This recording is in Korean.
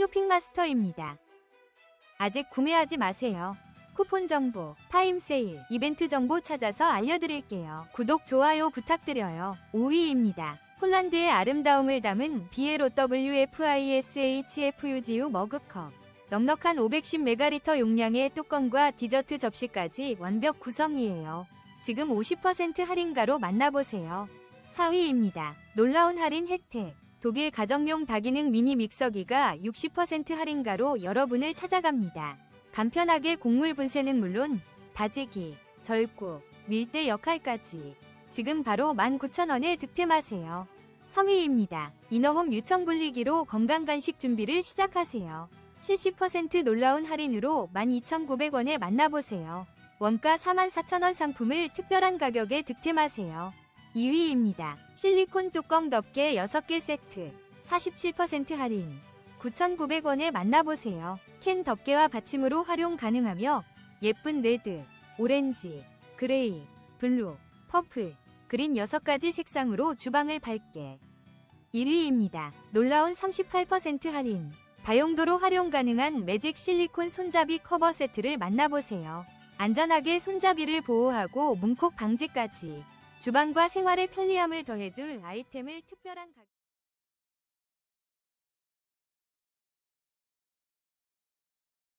쇼핑마스터입니다. 아직 구매하지 마세요. 쿠폰 정보, 타임 세일, 이벤트 정보 찾아서 알려드릴게요. 구독, 좋아요 부탁드려요. 5위입니다. 폴란드의 아름다움을 담은 비에로 WFISHFUGU 머그컵. 넉넉한 510메가리터 용량의 뚜껑과 디저트 접시까지 완벽 구성이에요. 지금 50% 할인가로 만나보세요. 4위입니다. 놀라운 할인 혜택. 독일 가정용 다기능 미니 믹서기가 60% 할인가로 여러분을 찾아갑니다. 간편하게 곡물 분쇄는 물론 다지기, 절구, 밀대 역할까지 지금 바로 19,000원에 득템하세요. 3위입니다. 이너홈 유청 분리기로 건강 간식 준비를 시작하세요. 70% 놀라운 할인으로 12,900원에 만나보세요. 원가 44,000원 상품을 특별한 가격에 득템하세요. 2위입니다. 실리콘 뚜껑 덮개 6개 세트 47% 할인 9,900원에 만나보세요. 캔 덮개와 받침으로 활용 가능하며 예쁜 레드, 오렌지, 그레이, 블루, 퍼플, 그린 6가지 색상으로 주방을 밝게 1위입니다. 놀라운 38% 할인 다용도로 활용 가능한 매직 실리콘 손잡이 커버 세트를 만나보세요. 안전하게 손잡이를 보호하고 문콕 방지까지 주방과 생활의 편리함을 더해줄 아이템을 특별한 가격